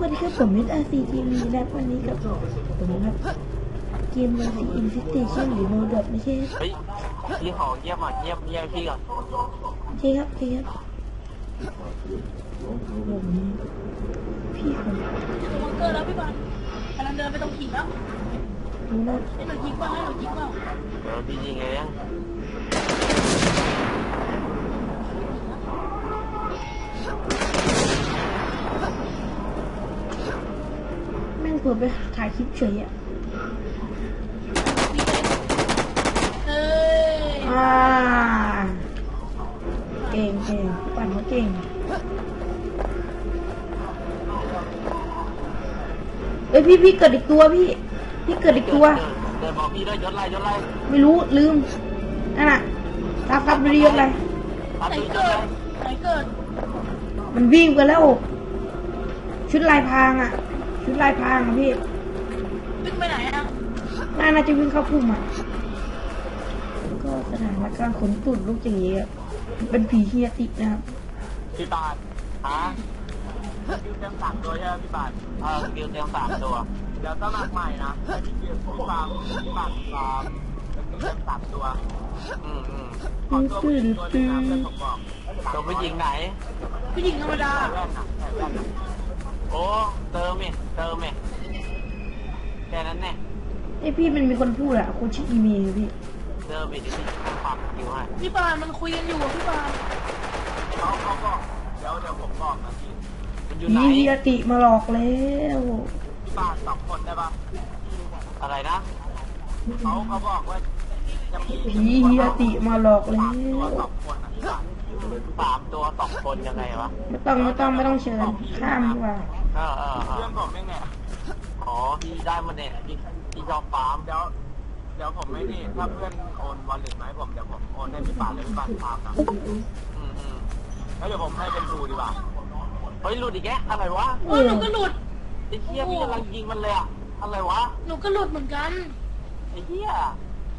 วันนี้ครับผมมิดอาซีทีวีและวันนี้กับผมนะเกมมันซีอินฟิสเตชันหรือโนดอทไม่ใช่เฮ้ยพี่ขอเงียบอะเงียบเงียบพี่ก่อนใช่ครับใช่ครับผมพี่คนมังเกอร์แล้วพี่บอลกำลังเดินไปตรงขีดแล้วนะให้หนูยิงบ้างให้หนูยิงบ้างเดี๋ยวพี่ยิงเองแม่ง ปิดไปถ่ายคลิปเฉยอะเอ้ยอ่าเก่งเก่งปั่นเขาเก่งเอ้ยพี่พี่เกิดอีกตัวพี่ พี่เกิดอีกตัว เดินบอกพี่ด้วยยศไรยศไรไม่รู้ลืมนั่นน่ะรับรับดูดิยกอะไรรับไหนดูยศเกิไรดไหนเกิด มันวิ่งไปแล้ว ชุดลายพรางอะ ชุดลายพรางอะพี่วิ่งไปไหนอะน่าน่าจะวิ่งเข้าพุ่มอะก็สถานการณ์ขนตุ่นลูกอย่างเงี้ยเป็นผีเฮียตินะครับพี่บาทฮะคิวเต็มสามตัวใช่ไหมพี่บาทเออคิวเต็มสามตัว เดี๋ยวสมัครใหม่นะพี่คิวพี่ฟาร์มพี่บาทฟาร์มแล้วคิวเต็มสามตัว อืมอืมขอตัวผู้หญิงตัวหนึงนะเพื่อนผมบอกตัวผู้หญิงไหนผู้หญิงธรรมดาใส่แว่นนะใส่แว่นนะ โอ้เติมเองเติมเองแค่นั้นแน่ไอพี่มันมีคนพูดอะคนชื่ออีเมลพี่เติมอีกทีความคิวให้พี่บอลมันคุยกันอยู่อะพี่บอลเขาเขาบอกเดี๋ยวเดี๋ยวผมบอกนะพี่มันอยู่ไหนผีเฮียติมาหลอกแล้วที่บ้านสองคนได้ปะอะไรนะเขาเขาบอกว่าจะมีผีเฮียติมาหลอกแล้สามตัววสองคนอะที่บ้าน สามตัวสองคนยังไงวะไม่ต้องไม่ต้องไม่ต้องเชิญข้ามดีกว่าเออเออเพื่อนผมยังไงอ๋อพี่ได้มาเนี่ยพี่พี่ชอบฟาร์มเดี๋ยวเดี๋ยวผมไม่นี่ถ้าเพื่อนโอนวอลเล็ตมาให้ผมเดี๋ยวผมโอนให้พี่ป่านเลยพี่ป่านฟาร์มนะอืมอืมแล้วเดี๋ยวผมให้เป็นดูดีกว่าเฮ้ยหลุดอีกแกอะไรวะโอ้ยหนูก็หลุด ไอ้เหี้ยพี่กำลังยิงมันเลยอะอะไรวะหนูก็หลุดเหมือนกันไอ้เหี้ย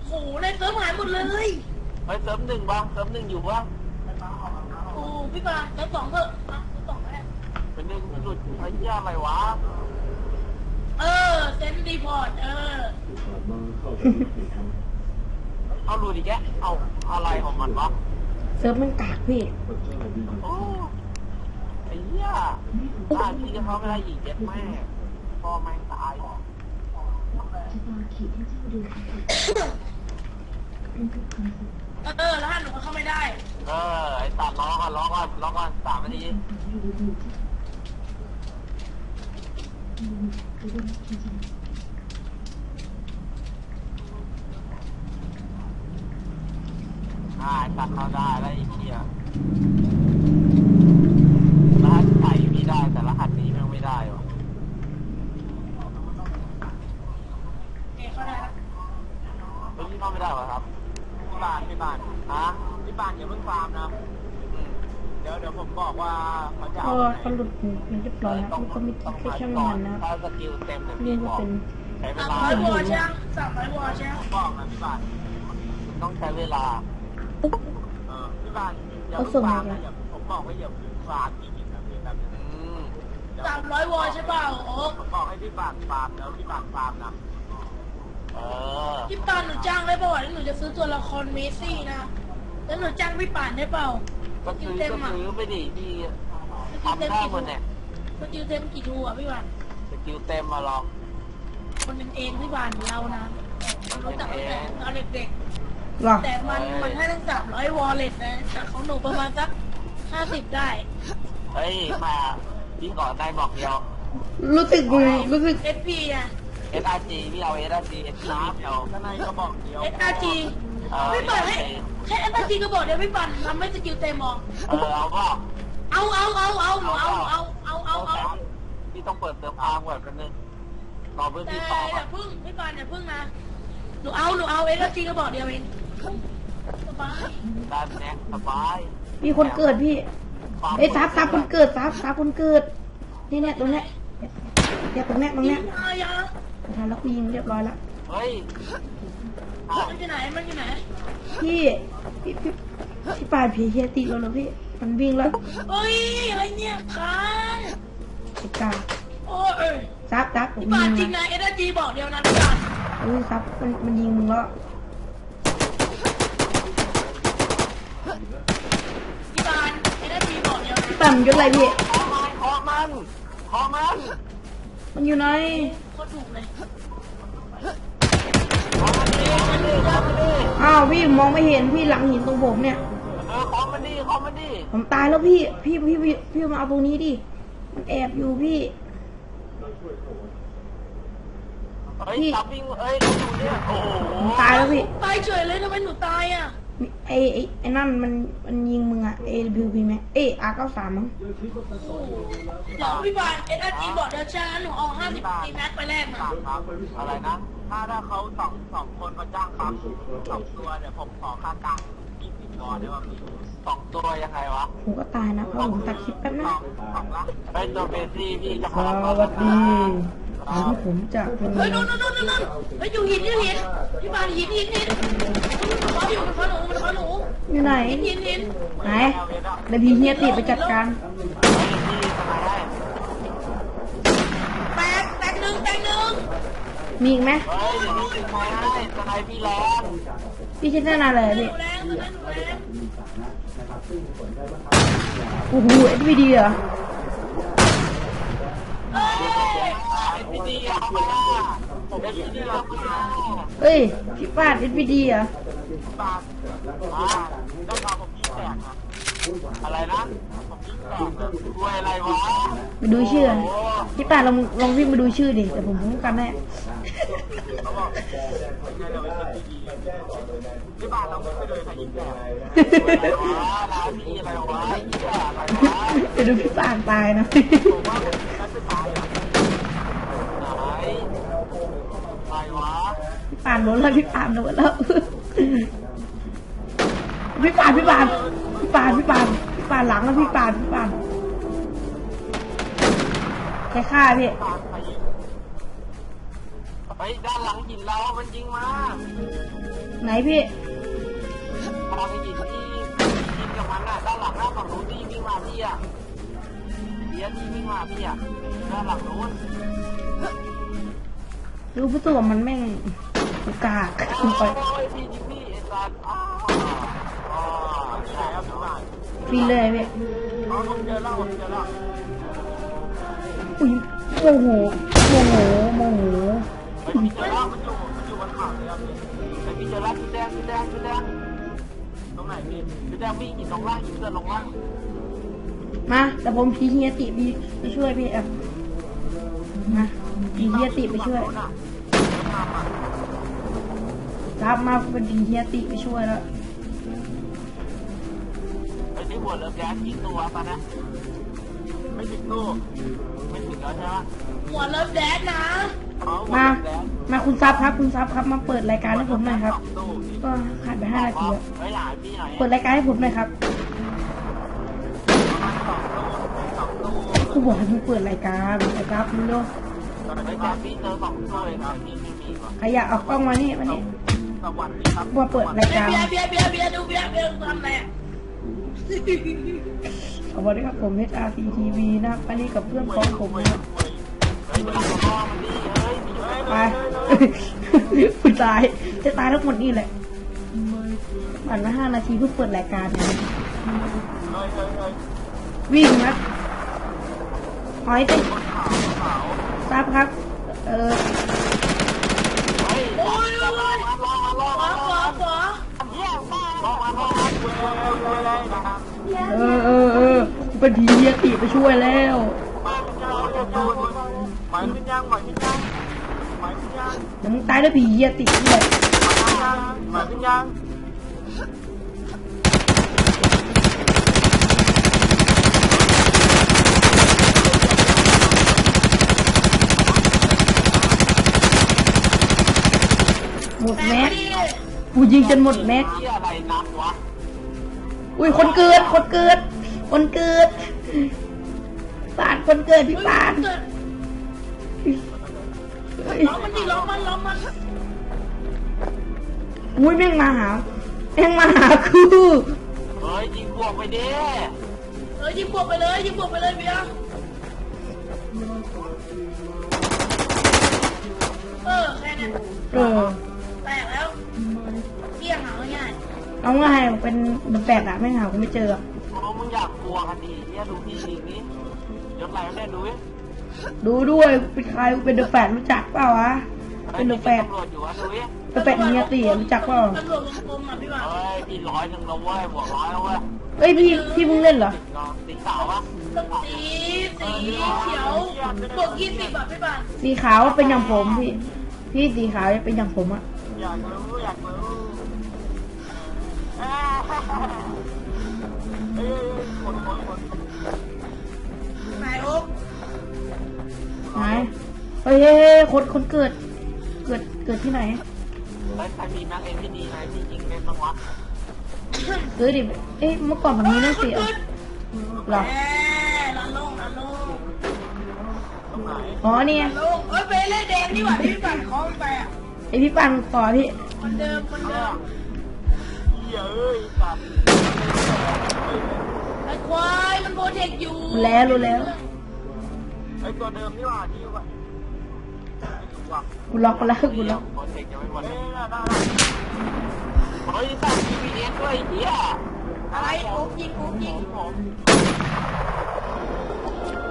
โหในเซิร์ฟหายหมดเลย เฮ้ยเสริมหนึ่งบ้างเสริมหนึ่งอยู่บ้างโอ้ พี่บอลเซิร์ฟสองเถอะอะเซิร์ฟสองก็ได้เป็นหนึ่งหลุดไอ้เหี้ยอะไรวะเออเซนดีพอร์ตเออเอาหลุดอีกแกเอาอะไรของมันวะเซิร์ฟมันกากพี่โอ้ไอ้เหี้ยตายพี่จะเข้าไม่ได้อีกเย็ดแม่พ่อแม่งตายเออ แล้วหนูก็เข้าไม่ได้ เออ ไอ้ตัดล้อก่อนล้อก่อนล้อก่อนสามนาทีอ่าไอ้ตัดเข้าได้แล้วไอ้เหี้ยรหัสใส่พี่ได้แต่รหัสนี้แม่งไม่ได้วะเอเข้าได้แล้วเฮ้ยพี่เข้าไม่ได้วะครับพี่ บานพี่บานฮะพี่บานอย่าเพิ่งฟาร์มนะอืมเดี๋ยวเดี๋ยวผมบอกว่าเขาจะก็เอาไปไหน เขาหลุดมันเรียบร้อยแล้วมันก็มีแค่ช่างมันนะครับถ้าสกิลเต็มเนี่ยเรียพี่กว่าบอกเป็น ใช้เวสามลาร้อยวอลใช่ไหมสามร้อยวอลใช่ไหมผมบอกนะพี่บานต้องใช้เวลา เออพี่บานอย่าเขาเพิ่ส่งงมาฟาร์มไงนะอย่าผมบอกว่าอย่าเพิ่งฟาร์มจริงๆนะพี่แบบนี้อืมเดี๋ยวสามร้อยวอลใช่เปล่าโอ้ผมบอกให้พี่บานฟาร์มแล้วพี่บานฟาร์มนะเออพี่ปานหนูจ้างได้เปล่าวะแล้วหนูจะซื้อตัวละครเมสซี่นะ แล้วหนูจ้างพี่ปานได้เปล่าก็ซื้อก็ซื้อไปดิพี่สกิลทำเต็มได้กี่หมทูดเนี่ยสกิลเต็มกี่ทูอะพี่ปานสกิลเต็มมาลอง คนเป็นเองพี่ปานเรานะเรารู้จักตั้งแต่ตอนเด็กหรอๆแต่มันมันให้ตั้งสามร้อยวอลเล็ตนะแต่ของหนูประมาณสักห้าสิบได้เฮ้ยมาพี่ขอได้บอกเดียวรู้สึกรู้สึก เอสพีอะ SRG พี่เอา SRG SRG เอาข้างในก็บอกเดียวเอสอาร์จีเออพี่ปานให้แค่เอสอาร์จีก็บอกเดี๋ยวพี่ปานทำไม่สกิลเต็มหรอกเออเอาก็เอาเอาเอาเอาหนูเอาเอาเอาเอาเอาพี่ต้องเปิดเติมพางก่อนกันนึงรอเพื่อนแต่พี่อตอบย่าพึ่งพี่ปานอย่าพึ่งนะหนูเอาหนูเอาเอสอาร์จีก็บอกเดียวเองสบายได้แน่สบายมีคนเกิดพี่เอ้ยซับซับคนเกิดซับซับคนเกิดนี่เนี่ยตรงเนี้ยเนี่ยตรงเนี้ยตรงยิเนี้ย งมาอย่าทำแล้วกูยิงเรียบร้อยแล้วเฮ้ยอ้าวมันอยู่ไหน มันอยู่ไหน พี่พี่พี่พี่ปานผีเฮียติแล้วเหรอพี่ มันวิ่งแล้วเฮ้ยอะไรเนี่ยค้างสิกาโอ้ยซับซับผมพี่บายินงจริงนะนะเอเนจีบอกเดียวนะพี่บานเอ้ยซับมันมันยิงมึงแล้วพี่บานเอเนจีบอกเดียวนะพี่ปั่นยศอะไรพี่ ขอมันขอมันขอมัน มันอยู่ไหนก็ถูกเลยขอมันดิขอมันดิขอมันดิอ้าวพี่มองไม่เห็นพี่หลังหินตรงผมเนี่ย เออขอมันดิขอมันดิผมตายแล้วพี่ พี่พี่พี่พี่มาเอาตรงนี้ดิมันแอบอยู่พี่ เฮ้ยจับวิ่งเอ้ยเราอยู่เนี่ยโอ้โห ผมตายแล้วพี่ ตายเฉยเลยทำไมหนูตายอะมี ไอไอไอนั่นมันมันยิงมึงอะเอพิวพีแม็กเออาร์เก้าสามมั้งหลอกพี่บานเอเนจีบอกเดียวช้าหนูเอาห้าสิบตีแม็กไปแลกมาสามครับอะไรนะ ถ้าถ้าเขาสองสองคนมาจ้างปั๊มสองตัวเดี๋ยวผมขอค่ากลางยี่สิบดอลได้ป่ะพี่สองตัวยังไงวะผมก็ตายนะเพราะผมตัดคลิปแป๊บสนะองสองละไอ้ตัวเบซี่พี่จะสขอวัสดี วันนี้ผมจะเป็นเฮ้ยนู่นนู่นนู่นนู่นเฮ้ยอยู่หินอยู่หินพี่บานหินหินหินมันเขาอยู่มันเขาหนูมันเขาหนูอยู่ไหนหินหินหินไหนเดี๋ยวพี่เฮียติไปจัดการเฮ้ยพี่ทำไมได้แตกแตกหนึ่งแตกหนึ่งมีอีกไหมเฮ้ยพี่ทำไมได้ทนายพี่แรงพี่คิดหน้าอะไรหพี่นูแรงหนูแรงหนูแรงโอ้โหเอ็ดวีดีเหรอ เอ้ย ไอ้พี่ดี เอามาผมเป็นพี่ดีเอามาเฮ้ยพี่ป้าดเอ็ดวีดีเหรอปากอ่าต้องมาผมพี่แตกอะอะไรนะผมพี่แตกอะรวยอะไรวะไปดูชื่อพี่ป้าดลองลองวิ่งไปดูชื่อดิแต่ผมป้องกันแน่เขาบอกยังไงเราเป็นคนดีๆที่บ้านเราไม่เคยโดนใครยิงแตกอะไรวะร้านพี่อะไรวะไอ้เหี้ยอะไรวะไปดูพี่ป้าดตายนะ ผมว่าผมน่าจะตายอะไหนอะไรวะ พี่ ปานโดนแล้วพี่ปานโดนแล้วพี่ปานพี่ปานพี่ปานพี่ปานพี่ปานหลังแล้วพี่ปานพี่ปานแค่ฆ่าพี่ตามใครยิงเฮ้ยด้านหลังหินเรามันยิงมาไหนพี่ตามไปหินที่ยิงกับมันน่ะด้านหลังหน้าฝั่งนู้นที่วิ่งมาพี่อะเบียร์ที่วิ่งมาพี่อะด้านหลังนู้นรู้ผู้ตัวมันแม่ง กากโอ้ไปยพี่งพี่ไอ้สัตว์อ้าวอ๋อที่ไหนครับพี่บ้านฟินเลยพี่อ๋อผมเจอแล้วผมเจอแล้วอุ้ยโมโหโมโหโมโหเฮ้ยพี่เจอแล้วมันอยู่มันอยู่บนเขาเลยครับพี่เฮ้ยพี่เจอแดงพี่แดงพี่แดงตรงไหนพี่พี่แดงวิ่งหินลงล่างหินเดินลงล่างมาแต่ผมพีเฮียติพี่ไปช่วยพี่อะมาพีเฮียติไปช่วย รับมาเป็นพีเฮียติไปช่วยแล้วไอ้ที่หัวเรือแก๊สกี่ตัวปะนะ ไม่ถึงตู้ไม่ถึงแล้วใช่ไหมหัวเลิฟแดดนะอ๋อหัวมาเรือแก๊สมาคุณซับครับ คุณซับครับมาเปิดรายการให้ผมหน่อยครับสองตู้พี่ก็ขาดไปห้านาทีแล้วเฮ้ยหลานพี่หน่อยเปิดรายการให้ผมหน่อยครับสองตู้กูบอกให้มึงเปิดรายการนะครับมึงเนาะไม่แก๊สพี่เจอสองตู้เลยครับพี่ไม่มีว่ะใครอยากเอากล้องมานี่มานี่ สวัสดีครับมาเปิดรายการเบียร์เบียร์เบียร์เบียร์ดูเบียร์เบียร์ทำอะไรอะสวัสดีครับผมเอสอาร์ซีทีวีนะครับอันนี้กับเพื่อนพ้องผมนะครับเฮ้ยมันลงมามันดีเฮ้ยมีเฮ้ยไปคุณตายจะตายทั้งหมดนี่แหละผ่านมาห้านาทีเพิ่งเปิดรายการนะเฮ้ยเฮ้ยเฮ้ยวิ่งนะหอยเต้นขาวซับครับ เออ เยี่ยมมากลองมาลองมาคุยเลยเลยนะครับเออเออเออกูเป็นผีเฮียติไปช่วยแล้วมาเจอเจอเจอหมายขึ้นยังหมายขึ้นยังหมายขึ้นยังเดี๋ยวมึงตายด้วยผีเฮียติเลย มายขึ้นยังหมายขึ้นยังหมดแตแม็กกดิกูยิงจนหมดแม็กที่อะไรนักวะอุ้ยคนเกิดคนเกิด คนเกิดปานคนเกิดพี่ปานเกิดเฮ้ยล้อมมันดิล้อมมันล้อมมันอุ้ยแม่งมาหาแม่งมาหากูเฮ้ยยิงบวกไปดิเออยิงบวกไปเลยยิงบวกไปเลยเบียร์เออแค่เนี้ย เออ แตกแล้วเที่ยงหาง่ายเอาง่ายเป็นมันแปลกอะไม่หากูไม่เจออะโอ้มึงอยากกลัวคดีเนี่ยดูพี่ดีนี้ยศอะไรวะเนี่ยดูดิดูด้วยเป็นใครกูเป็นเดอะแฟนรู้จักเปล่าวะเป็นเดอะแฟนตำรวจอยู่วะดูดิเดอะแฟนเฮียตีรู้จักเปล่าตำรวจวงกลมอะพี่บ่าวเฮ้ยพี่ร้อยหนึ่งแล้วเว้ยบวกร้อยแล้วเว้ยเอ้ยพี่พี่เพิ่งเล่นเหรอเนาะสีขาววะสีสีเขียวบวกยี่สิบอะพี่บ่าวสีขาวเป็นอย่างผมพี่พี่สีขาวจะเป็นอย่างผมอะ อยากรู้อยากรู้เอ้ยเอ้ยคนคนคนนายโอ๊คไหนเฮ้ยเฮ้ยเฮ้ยคนคนเกิด เกิดเกิดที่ไหนเฮ้ยใครมีแม็กเอ็มที่ดีไหนที่ยิงเป็นบ้างวะเกิดดิเอ้ยเมื่อก่อนมันมีนั่นสิเหรอเหรอแหมลันลงลันลงตรงไหนอ๋อเนี่ยลันลงเอ้ยเบลเล่แดงนี่หว่าที่พี่บ่าวคอมไปอะ ไอพี่ปันต่อพี่ คนเดิมคนเดิมเหี้ยเอ้ยสัตว์ไอ้ควายมันโปรเทคอยู่รู้แล้วรู้แล้ว ไอ้ตัวเดิมนี่หว่าที่อยู่วะไม่ถูกว่ะกูล็อกไปแล้วกูล็อกโปรเทคยังไม่หมดเลยได้ได้เฮ้ยสั่ง GPS ด้วยไอ้เหี้ยอะไรโอ๊คยิงโอ๊คยิงผม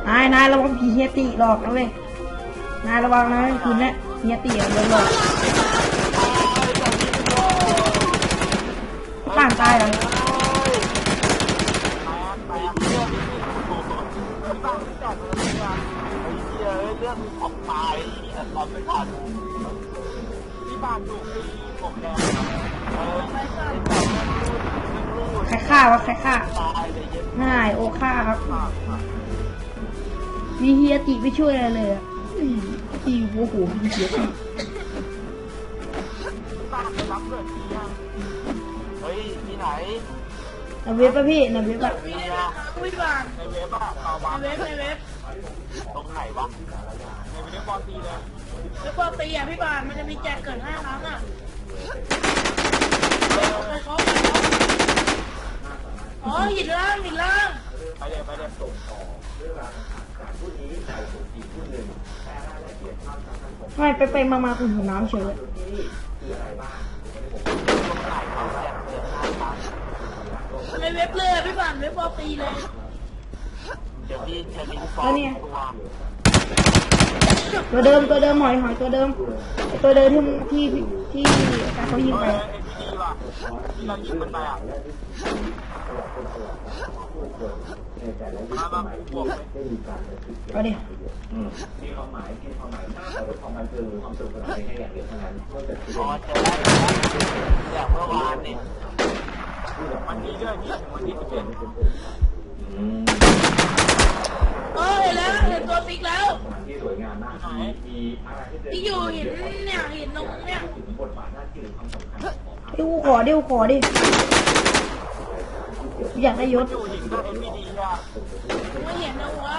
นายนายระวังผีเฮียติหลอกนะเว้ย นายระวังนะคืนนี้ย ติอะโดนหลอกบ้านตายเรื่องนี้โอ้โหบ้านจัดเลยอะเหี้ยเรื่องตายไอ้ตอนไม่ทันที่บ้านอยู่ที่ผมแดงเออไอ้จัดเรื่องรูดใครฆ่าวะใครฆ่าตายเลยเย็นนายโอฆ่าครับ มีเฮียติไม่ช่วยอะไรเลยอะ อีอีโอ้โหมีเฮียติบ้านไปรับเกิดที่ยังเฮ้ยที่ไหนนาเว็บป่ะพี่นาเว็บตัอะดวีได้เลยครับพี่บาวในเว็บอะต่อในมาเว็บในเว็บตรงไหนวะในเว็บบอลตีเลยแล้วปกติอะพี่บาวมันจะมีแจกเกิดห้าครั้งอะไปเคาะไปเคาะอ๋อหินล่างหินล่างไปเลยไปเลยไม่ไปไปมามาคุณหิวน้ำเฉยเลยตรง ไหนเขาแจกเกินห้าครั้งในเว็บเลยอะพี่บ่าวเว็บปกติเลยเดี๋ยวพี่จะลิงก์ฟอร์มตัวตัวเดิมตัวเดิมหอยหอยตัวเดิมไอตัวเดิมที่ที่ที่การเขายิงไปเอ้ยอะ เอ็นพีดีว่ะที่เรายิงมันไปอะมามาบวกเลยเอาดิอ๋อเจอแล้วอย่างเมื่อวานนี่วันนี้ด้วยที่วันที่สิบเอ็ดเออเห็นแล้วเห็นตัวติ๊กแล้วไหนที่อยู่หินเนี่ยหินตรงเนี่ยเดี๋ยวกูขอเดี๋ยวกูขอดิ อยากได้ยศอยู่หินก็เอ็นพีดีอะไม่เห็นนะวะ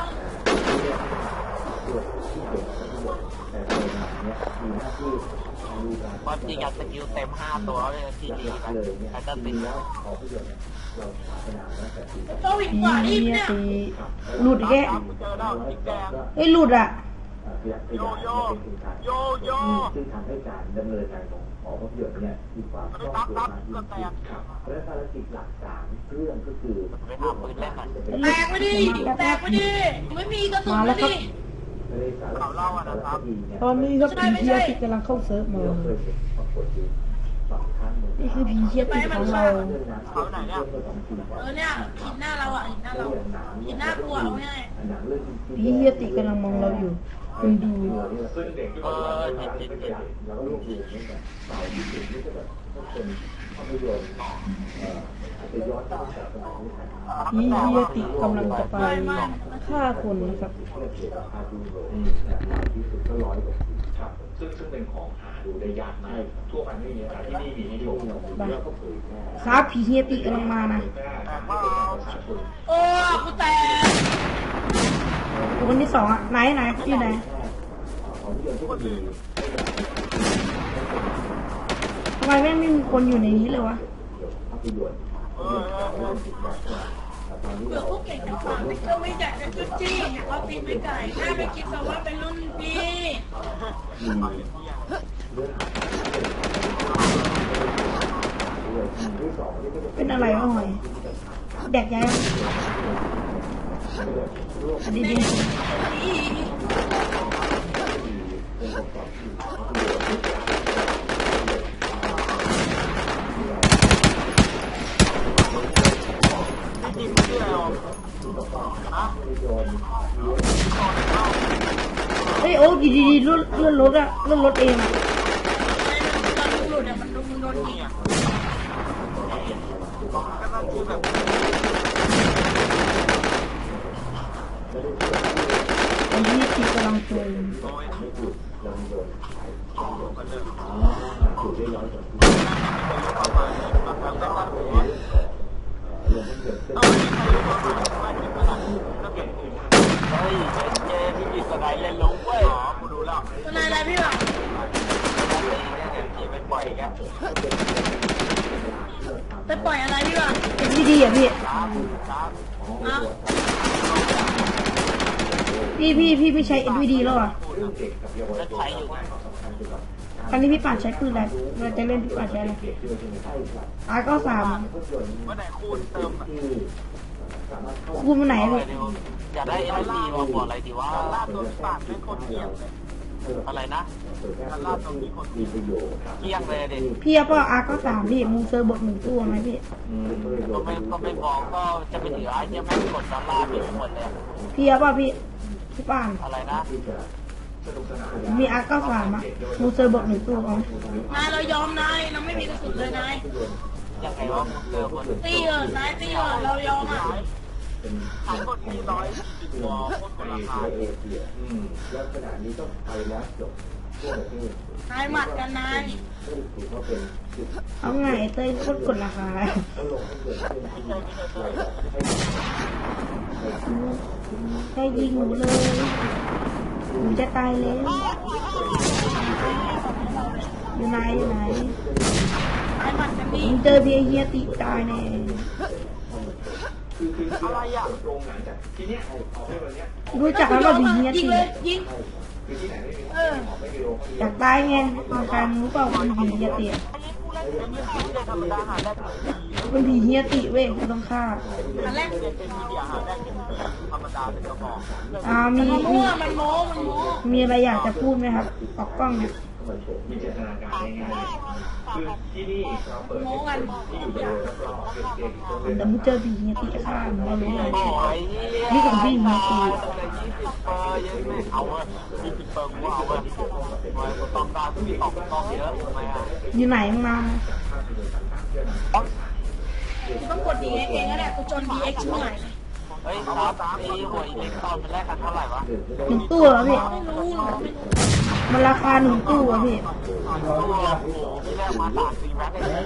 ความจริงอยากสกิลเต็มห้าตัวเลยที่ดีกันแต่ก็ติดแล้วก็หินผีกว่านี่เฮียเนี่ยตีหลุดอีกแกตามกูเจอแล้วติ๊กแดงเฮ้ยหลุดอะโยโยโยโยซึ่งทำให้การดำเนินการของหอภาพยนตร์เนี่ยมีความคล่องตัวมากยิ่งขึ้นครับและภารกิจหลักสามเรื่องก็คือไปทำปืนเล่นหน่อยแตกไปดิแตกไปดิไม่มีกระสุนมาเลแล้วยครับดิในสารคดีเนี่ยตอนนี้ครับผีเฮียติกำลังเข้าเซิร์ฟมาเราเคยเห็นปรากฏอยู่สองครั้งเหมือนกันี่คือผีเฮียติของเราเรื่องนั้นเรื่องสองปีก่อนเออเนี่ยหินหน้าเราอะหินหน้าเราหินหน้ากลัวเอาง่ายหนังเรื่องผีเฮียติกำลังมองเราอยู่ คุณดูซึ่งเด็กเออเจ็ดเจ็ดเจ็ดแล้วก็รวบรวมนี่แบบสายที่สุดนี่ก็แบบต้องเป็นภาพยนตร์อาจจะย้อนตามแบบนี้นี่ยติกำลังจะไปฆ่าคนนะครับซึ่งซึ่งเป็นของหาดูได้ยากมากทั่วไปไม่มีแต่ที่นี่มีให้ชมแล้วก็เผยแพร่ครับผีเฮียติกำลังมานะโอ้กูแตก คนที่สองอะไหนไหนอยู่ไหนทำไมแม่งไม่มีคนอยู่ในนี้เลยวะเบื่องติดแบบว่าเผื่อพวกเก่งจะฟังก็ไม่อยากจะจุดจี้เอาตีนไปไก่หน้าไปคิดแต่ว่าเป็นรุ่นพี่เป็นอะไรวะหอยแดกย้าย ดีดีเฮ้ยโอ้ดีดีดีรถรถรถอะรถรถเองอะ ตอนหลุดเนี่ยมันโดนโดนยิงอะ ก็ต้องชื่อแบบ ไอ้ที่ตีกำลังโจม โดย กันเลยเฮ้ยเจพี่กิสไนเล่นลงเว้ยอ๋อกูดูแล้วทนายอะไรพี่บ่าวพี่ไปปล่อยแกไปปล่อยอะไรพี่บ่าวไอ้ดีดีอะพี่ครับครับอะพี่พี่พี่ไม่ใช้เอ็นวีดีแล้วอะจะใช้อยู่ไง ครั้งนี้พี่ป่านใช้ปืนอะไรเราจะเล่นพี่ป่านใช้อะไรอาร์ก็สามเมื่อไหร่คูณเติมอะคูณมาไหนพี่อยากได้เอ็นดีมาบวกอะไรดีวะลาดตัวปากไม่คนเกลียดเลยอะไรนะมันลาดตรงนี้คนเกลียดเกลียงเลยเด็กพี่เอาเปล่าอาร์ก็สามพี่มูเซอร์บทหนึ่งตัวไหมพี่ ก็ไม่ก็ไม่บอกก็จะไปเหลือไอ้เนี่ยแม่งกดดอลลาร์ไปหมดเลย พี่เอาเปล่าพี่พี่ป่านอะไรนะ มีอาร์ก็สามอะมูเซอร์บทหนึ่งตัวเอาไหมนายเรายอมนายเราไม่มีกระสุนเลยนายยังไงวะเจอคนตีเออนายตีเออเรายอมอะขายคนที่ร้อยสิบวอโคตรราคาลักษณะนี้ต้องไปแล้วจบทั่วประเทศนายหมัดกันนายก็ถือว่าเป็นจุดเอาไงไอ้เต้ยโคตรกดราคาเขาลงให้เกิดขึ้นที่ให้ให้ยิงหนูเลย หนูจะตายแล้วอยู่ไหนอยู่ไหนนายหมัดกันดีผมเจอพี่ไอ้เฮียติตายแน่คือคือคืออะไรอะตรงหลังจากทีเนี้ยเอาให้วันเนี้ยรู้จักแล้วว่าพี่เฮียยิงติเลยยิงคือที่ไหนไม่มีเออไม่มีโรงอยากตายไงอาการรู้เปล่าเป็นผีเฮียติ อะธรรมดาหาได้เป็นผีเฮียติเว้ยกูต้องฆ่าอันแรกเป็นมีเดียหาได้ธรรมดาเป็นกระบอกอ่ามีมันมีมั่วมันโม้มันโม้มีอะไรอยากจะพูดไหมครับออกกล้องเนี่ยมีเจตนาการง่ายๆคือที่นี่เราเปิดโม้กันที่อยู่บริเวณรอบๆเด็กๆแต่มึงเจอผีเฮียติจะฆ่ามึงเรารู้เลยโอ้ยนี่ของพี่มีตียี่สิบเปอร์ยังไม่เอาอะยี่สิบเปอร์กูเอาอะทำไมกูต้องการที่ตอกต้องเยอะทำไมอะอยู่ไหนมึงมากู ต้องกดดีเอ็กเองก็ได้กูจนดีเอ็กช่วยเฮ้ยสามไอ้หวยเล็กตอนเป็นแรกกันเท่าไหร่วะหนึ่งตู้เหรอพี่ไม่รู้หรอกไม่มันราคาหนึ่งตู้อะพี่โอ้โหที่แรกมาสามสี่แม็กเลย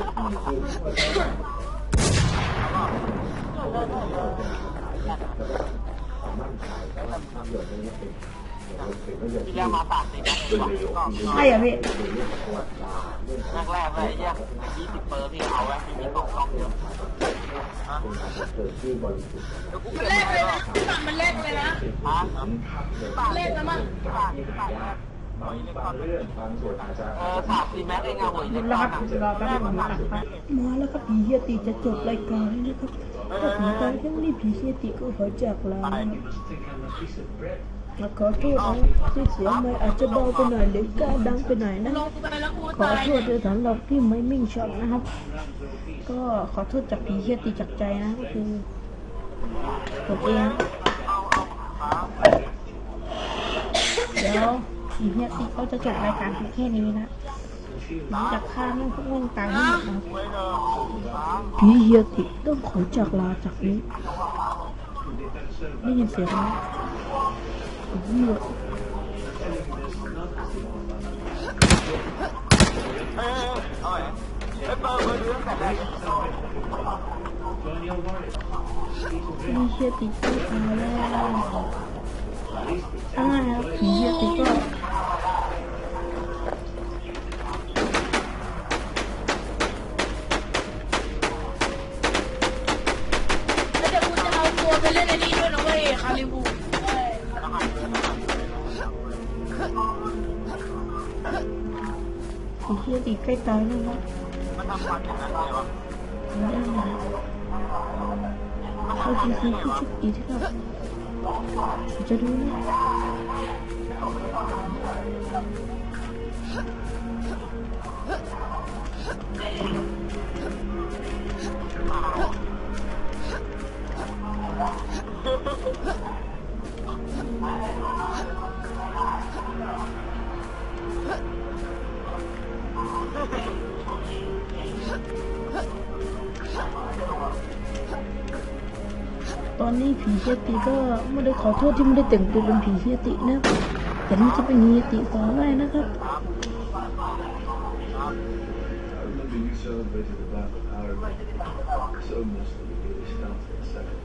ที่แรกมาสามสี่แม็กเลยก็ใช่เหรอพี่แรกๆเลยเนี่ยยี่สิบเปอร์พี่เอาไว้มีตอกต้องเยอะ มันแรกเลยนะพี่บังมันแรกเลยนะฮะเล่นแล้วมั้งบาทบาทบางบางเรื่องบางส่วนอาจจะเออสามสี่แม็กเองอะหวยเล็กรตออนครับอะรอแป๊บนึงผมตัดไปมาแล้วครับผีเฮียติจะจบรายการแล้วนะครับถ้าผีตายทั้งนี้ผีเฮียติก็ขอจากลานะครับ ขอโทษนะที่เสียงไม่อาจจะเบาไปหน่อยหรือกล้าดังไปหน่อยนะลงไปแล้วกูขอตายโทษด้วยสำหรับที่ไม่มิ่งช็อตนะครับ ก็ขอโทษจากผีเฮียติจากใจนะก็คือผมเองเดี๋ยวผีเฮียติเขาจะจบรายการเพียงแค่นี้นะหลังจากฆ่าแม่งพวกแม่งตายทั้งหมดนะครับผีเฮียติต้องขอจากลาจากนี้ได้ยินเสียงไหม เฮียเออเอา ใกล้ตายแล้วนะมันทำฟันอย่างนั้นเลยวะไม่ได้นะเขาคือคือผู้ชุกอีที่เราจะดูนะ อนนี้ผีเฮียติก็ไม่ได้ขอโทษที่ไม่ได้แต่งตัวเป็นผีเฮียตินะแต่นี่จะเป็นเฮียติต่อได้นะครับ I remember you celebrated the Black Power so much that we really stopped for a second.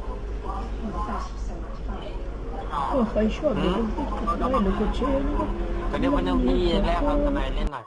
ก็ใครชอบอย่าลืมกดไลค์หรือกดแชร์นะครับก็เดี๋ยววันนึงพี่แรกเราทนายเล่นหน่อย